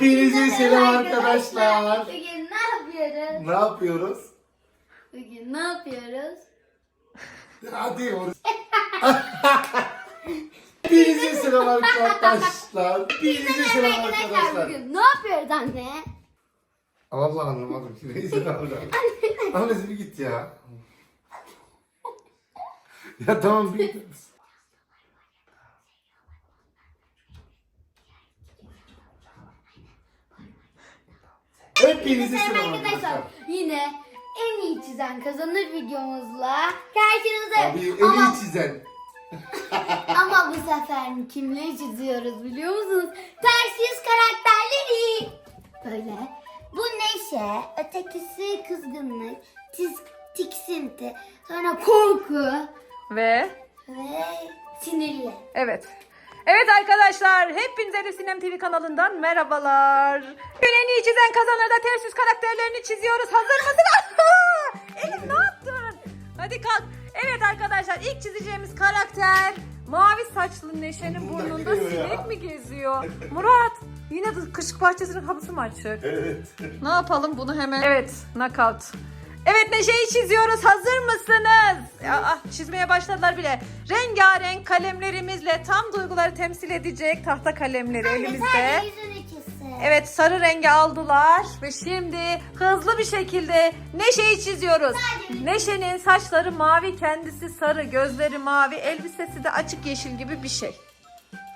Hepinize selam arkadaşlar. Bugün ne yapıyoruz? Ne yapıyoruz? Bugün ne yapıyoruz? Hadi yiyoruz. Hepinize selam arkadaşlar. Hepinize selam arkadaşlar. Bugün ne yapıyoruz anne? Allah anlamadım ki. Neyse davran. Annesi bir git ya. Ya tamam bir Hepinize Merhaba selam arkadaşlar. Yine en iyi çizen kazanır videomuzla karşınızdayım. Abi en ama, iyi çizen. ama bu sefer kimleri çiziyoruz biliyor musunuz? Ters yüz karakterleri. Böyle. Bu neşe, ötekisi kızgınlık, tiz, tiksinti, sonra korku Ve ve sinirli. evet. Evet arkadaşlar hepinize Elif Sinem TV kanalından merhabalar. Bugün en iyi çizen kazanır da ters yüz karakterlerini çiziyoruz. Hazır mısınız? Elif ne yaptın? Hadi kalk. Evet arkadaşlar ilk çizeceğimiz karakter mavi saçlı Neşe'nin Burnunda sinek mi geziyor? Murat yine de kışık bahçesinin kapısı mı açık? Evet. Ne yapalım bunu hemen? Evet, knockout. Evet Neşe'yi çiziyoruz. Hazır mısınız? Ya, ah, çizmeye başladılar bile. Rengarenk kalemlerimizle tam duyguları temsil edecek tahta kalemleri elimizde. Yüzünü çizsin. Evet sarı rengi aldılar ve şimdi hızlı bir şekilde Neşe'yi çiziyoruz. Neşe'nin saçları mavi, kendisi sarı, gözleri mavi, elbisesi de açık yeşil gibi bir şey.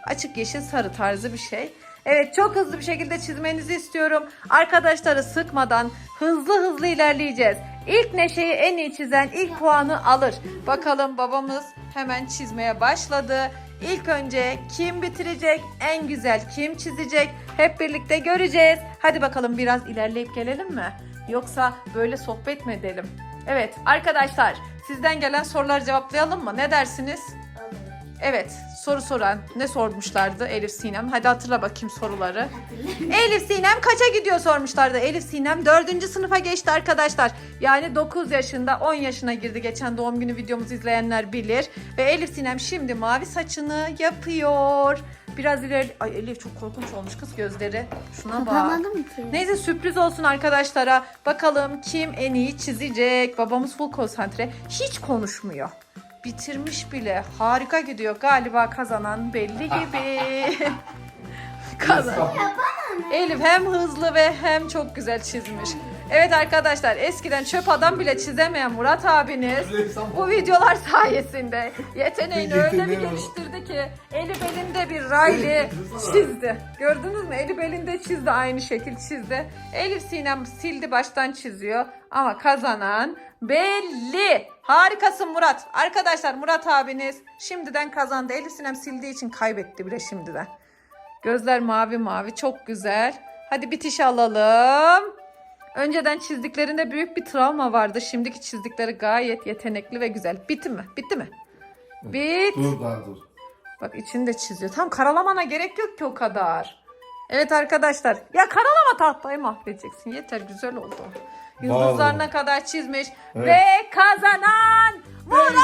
Açık yeşil sarı tarzı bir şey. Evet çok hızlı bir şekilde çizmenizi istiyorum. Arkadaşları sıkmadan hızlı hızlı ilerleyeceğiz. İlk Neşe'yi en iyi çizen ilk puanı alır. Bakalım babamız hemen çizmeye başladı. İlk önce kim bitirecek, en güzel kim çizecek hep birlikte göreceğiz. Hadi bakalım biraz ilerleyip gelelim mi? Yoksa böyle sohbet mi edelim? Evet arkadaşlar sizden gelen soruları cevaplayalım mı? Ne dersiniz? Evet, soru soran ne sormuşlardı Elif Sinem? Hadi hatırla bakayım soruları. Elif Sinem kaça gidiyor sormuşlardı. Elif Sinem 4. sınıfa geçti arkadaşlar. Yani 9 yaşında 10 yaşına girdi. Geçen doğum günü videomuzu izleyenler bilir. Ve Elif Sinem şimdi mavi saçını yapıyor. Biraz ileri... Ay Elif çok korkunç olmuş kız gözleri. Şuna bak. Kapamadım ki. Neyse sürpriz olsun arkadaşlara. Bakalım kim en iyi çizecek. Babamız full konsantre. Hiç konuşmuyor. Bitirmiş bile. Harika gidiyor. Galiba kazanan belli gibi. Kazan. Elif hem hızlı ve hem çok güzel çizmiş. Evet arkadaşlar eskiden çöp adam bile çizemeyen Murat abiniz bu videolar sayesinde yeteneğini öyle bir geliştirdi ki Elif elinde bir raylı çizdi. Gördünüz mü? Elif elinde çizdi aynı şekil çizdi. Elif Sinem sildi baştan çiziyor ama kazanan belli. Harikasın Murat. Arkadaşlar Murat abiniz şimdiden kazandı. Elif Sinem sildiği için kaybetti bile şimdiden. Gözler mavi mavi çok güzel. Hadi bitiş alalım. Önceden çizdiklerinde büyük bir travma vardı. Şimdiki çizdikleri gayet yetenekli ve güzel. Bitti mi? Bitti mi? Bit. Dur daha dur. Bak içini de çiziyor. Tam karalamana gerek yok ki o kadar. Evet arkadaşlar. Ya karalama tahtayı mahvedeceksin. Yeter güzel oldu. Yıldızlarına kadar çizmiş. Evet. Ve kazanan Murat.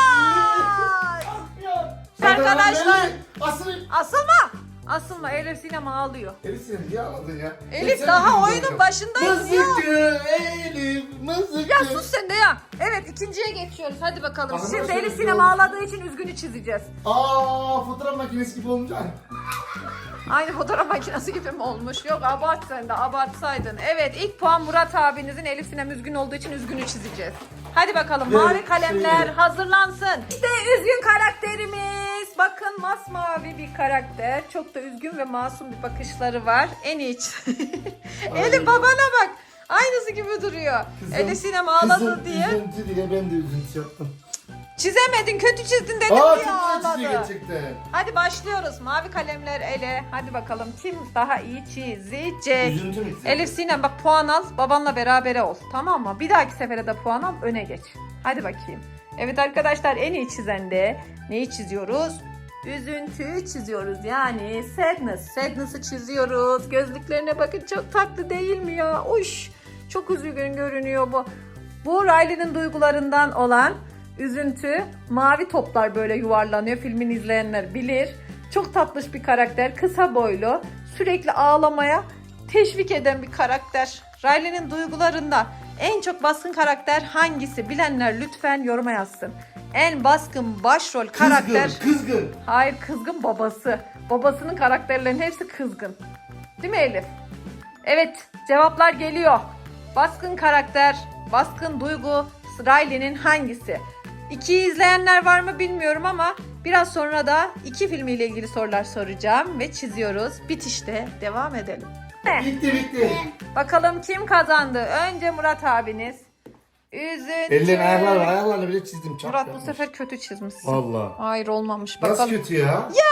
Arkadaşlar. Asıl Asılma. Asılma. Elif sinema ağlıyor. Elif sen niye ağladın ya? Elif daha oyunun başındayız ya. Mızıkçı Elif mızıkçı. Ya sus sen de ya. Evet ikinciye geçiyoruz. Hadi bakalım. Arkadaşlar, Şimdi Elif yolda- ağladığı için üzgünü çizeceğiz. Aa fotoğraf makinesi gibi olmuş. Ay. Aynı fotoğraf makinesi gibi mi olmuş? Yok abart sen de abartsaydın. Evet ilk puan Murat abinizin Elif Sinem üzgün olduğu için üzgünü çizeceğiz. Hadi bakalım Evet, mavi kalemler şöyle. hazırlansın. İşte üzgün karakterimiz. Bakın masmavi bir karakter. Çok da üzgün ve masum bir bakışları var. En çiz- Elif babana bak. Aynısı gibi duruyor. Kızım, Elif Sinem ağladı kızım, diye. Üzüntü diye ben de üzüntü yaptım. Çizemedin kötü çizdin dedim Aa diye çok ağladı. gerçekten. Hadi başlıyoruz. Mavi kalemler ele. Hadi bakalım kim daha iyi çizecek. Üzüntü mü? Elif Sinem bak puan al. Babanla berabere ol. Tamam mı? Bir dahaki sefere de puan al. Öne geç. Hadi bakayım. Evet arkadaşlar en iyi çizen de neyi çiziyoruz? Üzüntüyü çiziyoruz. Yani sadness. Sadness'ı çiziyoruz. Gözlüklerine bakın çok tatlı değil mi ya? Uş. Çok üzgün görünüyor bu. Bu Riley'nin duygularından olan üzüntü. Mavi toplar böyle yuvarlanıyor. Filmini izleyenler bilir. Çok tatlış bir karakter. Kısa boylu. Sürekli ağlamaya teşvik eden bir karakter. Riley'nin duygularında en çok baskın karakter hangisi? Bilenler lütfen yoruma yazsın. En baskın başrol karakter... Kızgın, kızgın. Hayır kızgın babası. Babasının karakterlerinin hepsi kızgın. Değil mi Elif? Evet cevaplar geliyor. Baskın karakter, baskın duygu Riley'nin hangisi? İkiyi izleyenler var mı bilmiyorum ama biraz sonra da iki filmiyle ilgili sorular soracağım ve çiziyoruz. Bitişte devam edelim. Bitti bitti. Bakalım kim kazandı? Önce Murat abiniz. Üzüntü. Ellerin ayakları ayaklarını bile çizdim. Çok Murat bu yapmış. sefer kötü çizmişsin. Valla. Hayır olmamış. Nasıl Bakalım. kötü ya? Ya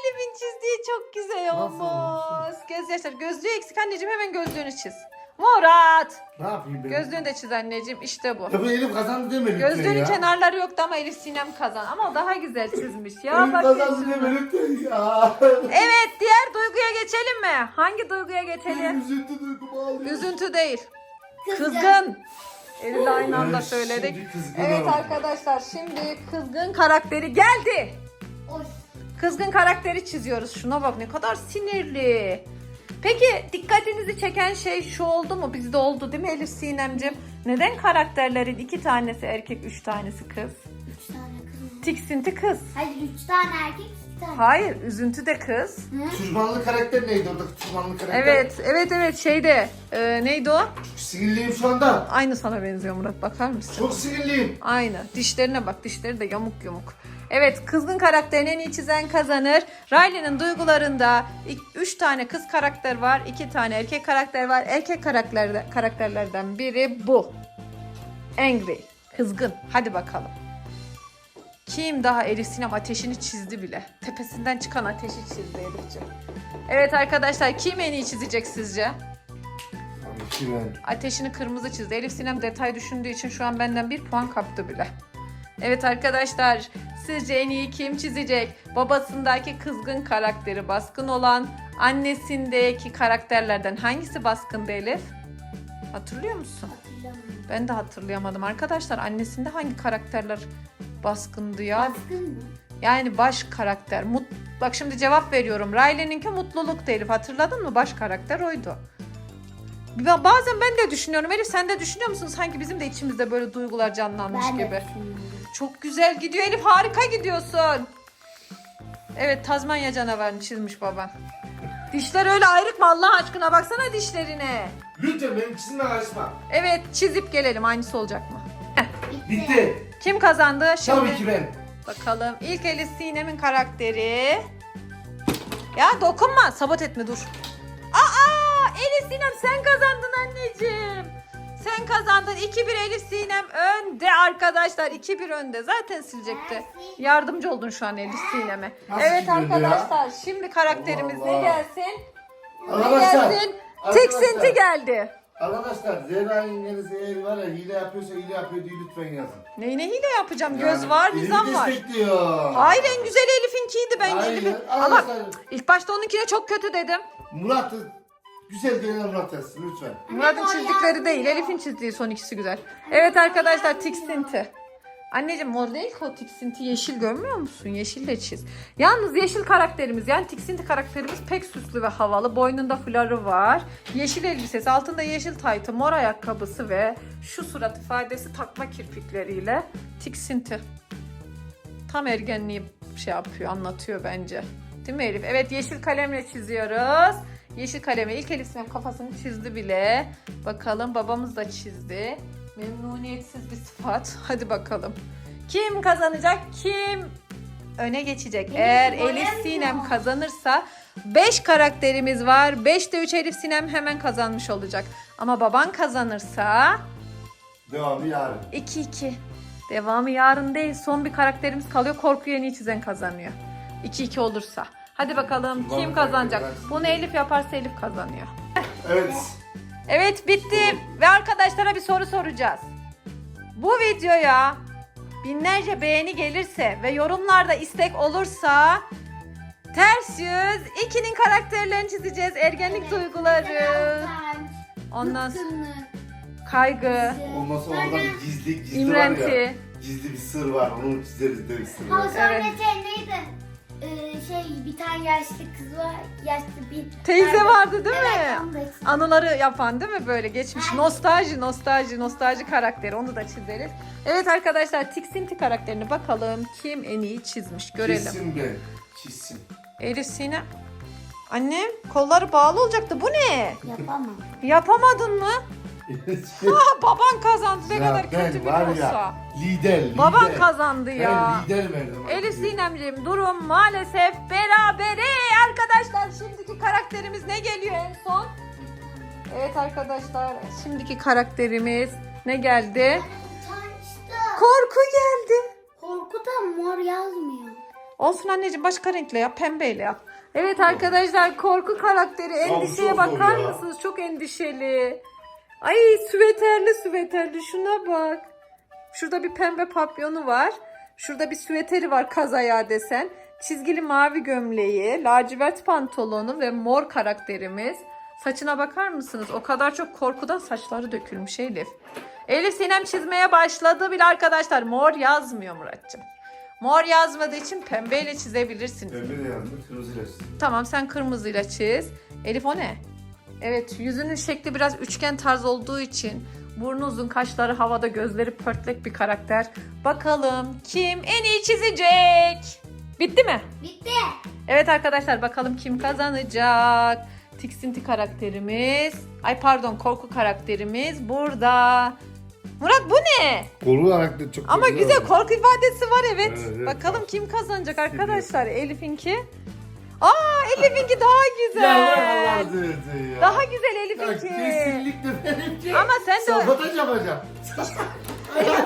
elimin çizdiği çok güzel Nasıl olmuş. olmuş? Gözyaşları. Gözlüğü eksik anneciğim hemen gözlüğünü çiz. Murat. Ne yapayım ben? Gözlüğünü de çiz anneciğim işte bu. Ya bu Elif kazandı deme lütfen Gözlüğünün ya. kenarları yoktu ama Elif Sinem kazan. Ama o daha güzel çizmiş. Ya Elif bak. kazandı şuna. deme lütfen ya. Evet diğer duyguya geçelim mi? Hangi duyguya geçelim? Üzüntü duygumu alıyor. Üzüntü değil. Kızgın. Elif aynı anda Evet, söyledik. şimdi kızgın Evet oldu. arkadaşlar şimdi kızgın karakteri geldi. Oy. Kızgın karakteri çiziyoruz. Şuna bak ne kadar sinirli. Peki dikkatinizi çeken şey şu oldu mu? Bizde oldu değil mi Elif Sinemcim? Neden karakterlerin iki tanesi erkek, üç tanesi kız? Üç tane kız. Tiksinti kız. Hayır üç tane erkek iki tane. Hayır, üzüntü de kız. Hı? Türbanlı karakter neydi oradaki türbanlı karakter? Evet, evet, evet şeyde. e, neydi o? Sinirliyim şu anda. Aynı sana benziyor Murat. Bakar mısın? Çok sinirliyim. Aynı. Dişlerine bak. Dişleri de yamuk yumuk. Evet kızgın karakterini en iyi çizen kazanır. Riley'nin duygularında 3 tane kız karakter var. 2 tane erkek karakter var. Erkek karakterler, karakterlerden biri bu. Angry. Kızgın. Hadi bakalım. Kim daha Elif Sinem ateşini çizdi bile. Tepesinden çıkan ateşi çizdi Elif'ciğim. Evet arkadaşlar kim en iyi çizecek sizce? Ben. Ateşini kırmızı çizdi. Elif Sinem detay düşündüğü için şu an benden bir puan kaptı bile. Evet arkadaşlar sizce en iyi kim çizecek? Babasındaki kızgın karakteri baskın olan annesindeki karakterlerden hangisi baskındı Elif? Hatırlıyor musun? Ben de hatırlayamadım. Arkadaşlar annesinde hangi karakterler baskındı ya? Baskın mı? Yani baş karakter. Mut Bak şimdi cevap veriyorum. Riley'ninki mutluluk Elif. Hatırladın mı? Baş karakter oydu. Ba- Bazen ben de düşünüyorum. Elif sen de düşünüyor musun? Sanki bizim de içimizde böyle duygular canlanmış Ben de gibi. düşünüyorum. Çok güzel gidiyor Elif. Harika gidiyorsun. Evet Tazmanya canavarını çizmiş baban. Dişler öyle ayrık mı Allah aşkına? Baksana dişlerine. Lütfen benim çizime karışma. Evet çizip gelelim. Aynısı olacak mı? Bitti. Kim kazandı? Şimdi Tabii ki ben. Bakalım. İlk Elif Sinem'in karakteri. Ya dokunma. Sabot etme dur. Aa Elif Sinem sen kazandın anneciğim. Sen kazandın. 2-1 Elif Sinem önde arkadaşlar. 2-1 önde. Zaten silecekti. Yardımcı oldun şu an Elif Sinem'e. Nasıl Evet ya? arkadaşlar. Şimdi karakterimiz Allah ne Allah. gelsin? Ne Arkadaşlar. gelsin? arkadaşlar, Tiksinti geldi. Arkadaşlar Zehra yengeniz eğer var ya hile yapıyorsa hile yapıyor diye lütfen yazın. Neyine hile yapacağım? Göz Yani var, Elif'i nizam var. destekliyor. Hayır en güzeli Elif'inkiydi ben Hayır, Elif'in. Ama arkadaşlar ilk başta onunkine çok kötü dedim. Murat güzel gelen Murat yazsın lütfen. Murat'ın çizdikleri değil. Elif'in çizdiği son ikisi güzel. Evet arkadaşlar tiksinti. Anneciğim mor değil ki o tiksinti yeşil görmüyor musun? Yeşille çiz. Yalnız yeşil karakterimiz yani tiksinti karakterimiz pek süslü ve havalı. Boynunda fları var. Yeşil elbisesi, altında yeşil taytı, mor ayakkabısı ve şu surat ifadesi takma kirpikleriyle tiksinti. Tam ergenliği şey yapıyor, anlatıyor bence. Değil mi Elif? Evet yeşil kalemle çiziyoruz. Yeşil kaleme ilk Elif Sinem kafasını çizdi bile. Bakalım babamız da çizdi. Memnuniyetsiz bir sıfat. Hadi bakalım. Kim kazanacak? Kim öne geçecek? Elif Eğer. Elif Sinem kazanırsa 5 karakterimiz var. 5'te 3 Elif Sinem hemen kazanmış olacak. Ama baban kazanırsa Devamı yarın. 2-2. Devamı yarın değil. Son bir karakterimiz kalıyor. Korku yeni çizen kazanıyor. 2-2 olursa. Hadi bakalım kim kazanacak? ben- Bunu Elif yaparsa Elif kazanıyor. Evet. Evet bitti. Ve arkadaşlara bir soru soracağız. Bu videoya binlerce beğeni gelirse ve yorumlarda istek olursa ters yüz ikinin karakterlerini çizeceğiz. Ergenlik Evet. duyguları. Ondan sonra bıkkınlık, kaygı, üzüntü. Olmasa oradan Sonra- gizli gizli var ya. imrenti. Gizli bir sır var. Onu çizeriz de bir sır Ha var. sonra Evet. şey neydi? Bir tane yaşlı kız var. Yaşlı bir Teyze Ben de- vardı değil evet, mi? onu da çizdim. Anıları yapan değil mi böyle geçmiş nostalji nostalji nostalji karakteri onu da çizeriz. Evet arkadaşlar tiksinti karakterini bakalım kim en iyi çizmiş görelim. Çizsin be. Çizsin. Elif Sinem. Annem kolları bağlı olacaktı bu ne? Yapamam. Yapamadın mı? Ha, baban kazandı ne Ya kadar ben kötü bir var olsa. ya, Lider lider. Baban kazandı ya. Ben lider verdim. Elif Sinemciğim durum maalesef berabere arkadaşlar. Şimdiki karakterimiz ne geliyor en son? Evet arkadaşlar şimdiki karakterimiz ne geldi? Utançta. Korku geldi. Korkudan mor yazmıyor. Olsun anneciğim başka renkle yap pembeyle yap. Evet arkadaşlar korku karakteri endişeye çok bakar ya. mısınız? Çok endişeli. Ay süveterli süveterli şuna bak. Şurada bir pembe papyonu var. Şurada bir süveteri var kaz ayağı desen. Çizgili mavi gömleği, lacivert pantolonu ve mor karakterimiz. Saçına bakar mısınız? O kadar çok korkudan saçları dökülmüş Elif. Elif Sinem çizmeye başladı bile arkadaşlar. Mor yazmıyor Muratcığım. Mor yazmadığı için pembeyle çizebilirsiniz. Pembe de yazdım, kırmızıyla çizdim. Tamam sen kırmızıyla çiz. Elif o ne? Evet yüzünün şekli biraz üçgen tarz olduğu için burnu uzun, kaşları havada, gözleri pörtlek bir karakter. Bakalım kim en iyi çizecek? Bitti mi? Bitti. Evet arkadaşlar bakalım kim kazanacak? Tiksinti karakterimiz. Ay pardon korku karakterimiz burada. Murat bu ne? Kolu olarak da çok Ama güzel oldu. korku ifadesi var evet. Evet, evet, Bakalım kim kazanacak arkadaşlar? Elif'inki. Aa Elif'inki daha Ya güzel. Allah ya. Daha güzel Ya Elif'inki. kesinlikle benimki. Ama sen de Sabotaj yapacağım.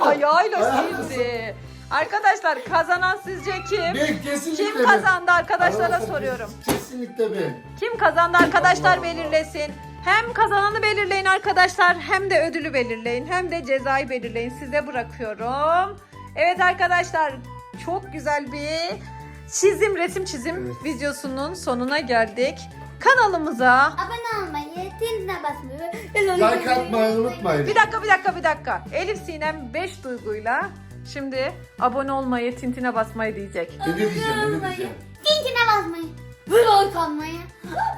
ayağıyla Ayağıyla sildi. Arkadaşlar kazanan sizce kim? Ben kesinlikle Kim ben. kazandı arkadaşlara Arkadaşlar, soruyorum. Kesinlikle ben. Kim kazandı arkadaşlar Allah. belirlesin. Hem kazananı belirleyin arkadaşlar hem de ödülü belirleyin hem de cezayı belirleyin. Size bırakıyorum. Evet arkadaşlar çok güzel bir çizim resim çizim Evet. videosunun sonuna geldik. Kanalımıza Abone olmayı, ziline basmayı. Like atmayı unutmayın. bir dakika bir dakika bir dakika. Elif Sinem 5 duyguyla şimdi abone olmayı, tintine basmayı diyecek. Ne diyeceğim, ne diyeceğim. Ziline basmayı. Ve like atmayı.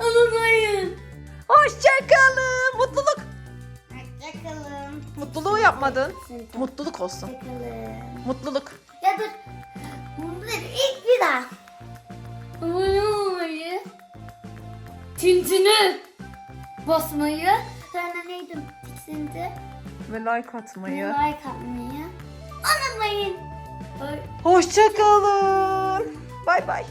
Unutmayın. Hoşçakalın. Mutluluk. Hoşçakalın. Mutluluğu yapmadın. Mutluluk olsun. Hoşçakalın. Mutluluk. Ya dur. Bunu dedi ilk daha. Abone olmayı. Tintine basmayı. Sonra neydi? Tiksinti. Ve like atmayı. Like atmayı. Unutmayın. Ay. Hoşçakalın. Bay bay.